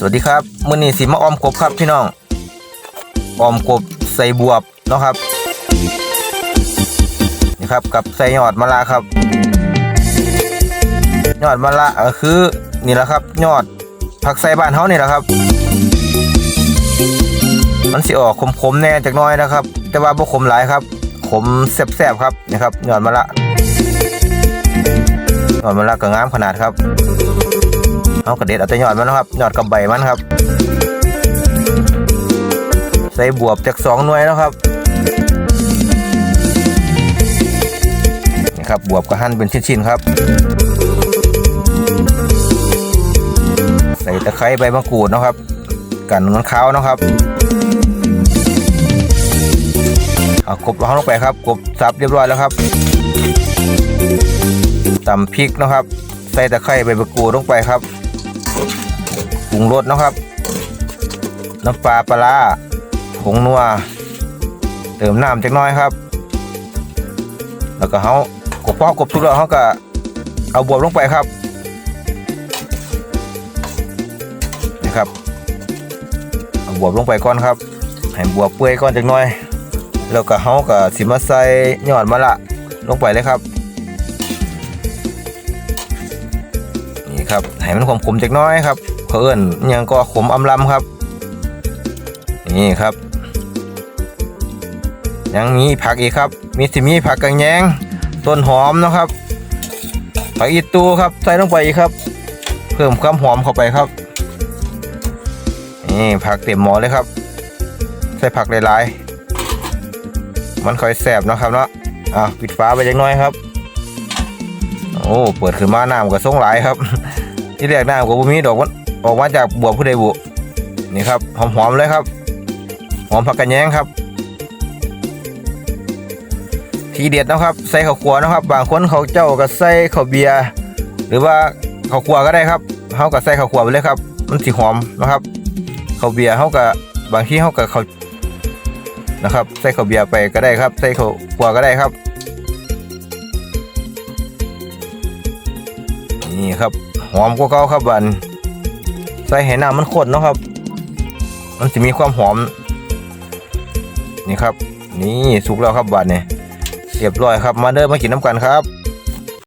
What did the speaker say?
สวัสดีครับมื้อนี้สิมาออมกบครับพี่น้องออมกบใส่บวบเนาะครับนี่ครับกับใส่ยอดมะระครับ ยอดมะระก็คือนี่แหละครับ ยอดผักใส่บ้านเฮานี่แหละครับ มันสิออกขมๆแน่จักน้อยนะครับ แต่ว่าบ่ขมหลายครับ ขมแซ่บๆครับนี่ครับยอดมะระยอดมะระก็งามขนาดครับ เอากระเด็ดเอาแต่ยอดมันนะครับยอดกับใบมันครับ ใส่บวบจากสองหน่วยนะครับนี่ครับบวบก็หั่นเป็นชิ้นๆครับใส่ตะไคร้ใบมะกรูดนะครับ กันมันขาวนะครับเอากบเอาลงไปครับกบสับเรียบร้อยแล้วครับตำพริกนะครับ ใส่ตะไคร้ใบมะกรูดลงไปครับ ปรุงรสนะครับ น้ำปลาปลาผงนัว เติมน้ำจักน้อยครับ แล้วก็เขากบพอกบทุกแล้วเขาก็เอาบวบลงไปครับนี่ครับเอาบวบลงไปก่อนครับให้บวบเปื่อยก่อนจักน้อย แล้วก็เขาก็สิมาใส่ยอดมะละลงไปเลยครับนี่ครับให้มันขมๆจักน้อยครับ เพิ่นอิหยังก็ขมอำลำครับ นี่ครับ ยังมีผักอีกครับ มีสิมีผักกังแยงต้นหอมนะครับผักอีตูครับใส่ลงไปอีกครับ เพิ่มความหอมเข้าไปครับ นี่ผักเต็มหม้อเลยครับ ใส่ผักหลายๆมันค่อยแสบนะครับเนาะอะปิดฝาไปจักน้อยครับ โอ้ เปิดขึ้นมาน้ำก็สงหลายครับ ที่แรกน้ำก็บ่มีดอกมัน ออกมาจากบวบผู้ใดบุนี่ครับหอมๆเลยครับ หอมผักกระแยงครับ ทีเด็ดนะครับ ใส่ข้าวคั่วนะครับ บางคนเขาเจ้าก็ใส่ข้าวเบียร์หรือว่าข้าวคั่วก็ได้ครับเขาก็ใส่ข้าวคั่วไปเลยครับ มันสิหอมนะครับข้าวเบียร์เขาก็บางที่เขาก็เขานะครับ ใส่ข้าวเบียร์ไปก็ได้ครับ ใส่ข้าวคั่วก็ได้ครับนี่ครับหอมกว่าเก่าครับบัน ใส่ให้น้ำมันข้นเนาะครับ มันจะมีความหอม นี่ครับ นี่สุกแล้วครับบันเนี่ยเรียบร้อยครับ มาเด้อมากินน้ำกันครับ